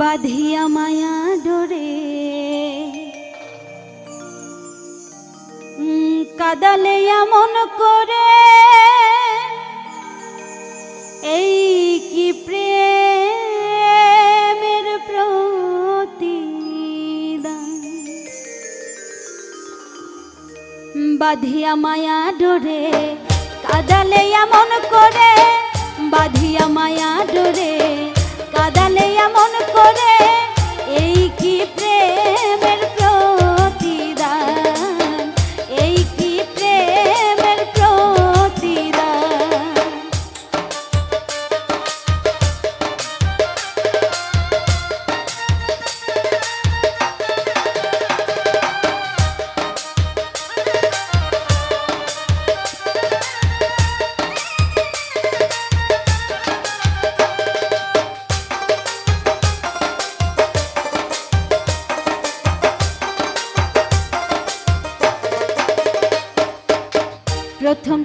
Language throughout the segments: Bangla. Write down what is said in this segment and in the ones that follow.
বাঁধিয়া মায়া ডোরে। কাদালে এমন করে। এই কি প্রেমের প্রতিদান? বাঁধিয়া মায়া ডোরে, কাদালে এমন করে। বাঁধিয়া মায়া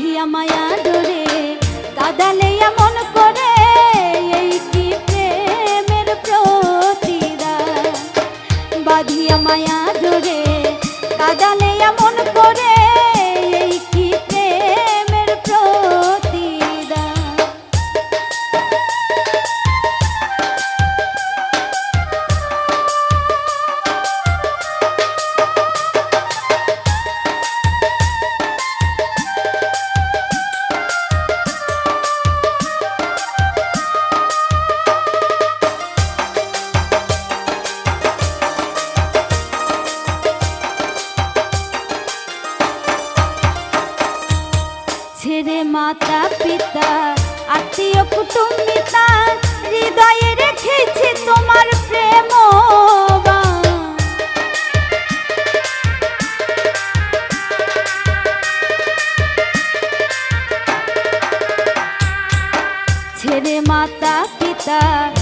বাঁধিয়া মায়া ডোরে কাদালে estar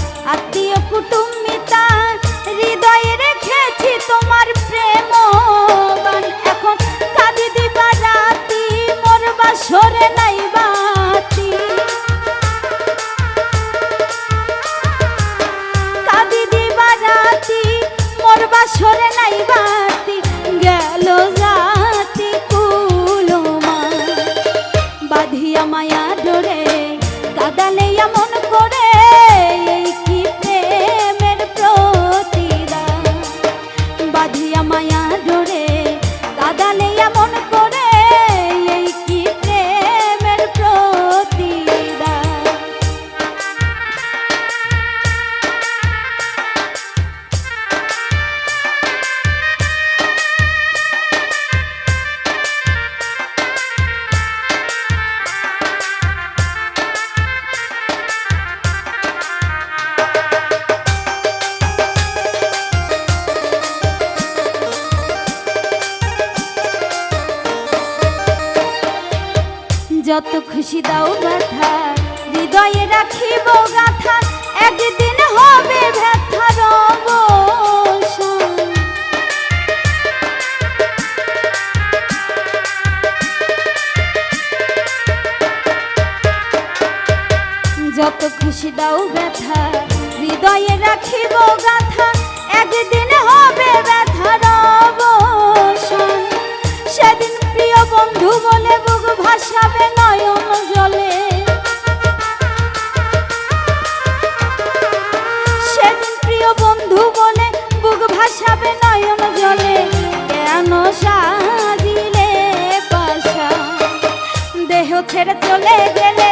যত খুশি দাও ব্যথা। হৃদয়ে রাখিব গাথা। একদিন হবে ব্যথার যত খুশি দাও ব্যথা। হৃদয়ে রাখিব গাথা। একদিন হবে ব্যথার অবসান। সেদিন বন্ধু বলে বুক ভাসাবে নয়ন জলে। সেদিন প্রিয় বন্ধু বলে বুক ভাসাবে নয়ন জলে। কেন সাজিলে পাশা দেহ ছেড়ে চলে গেলে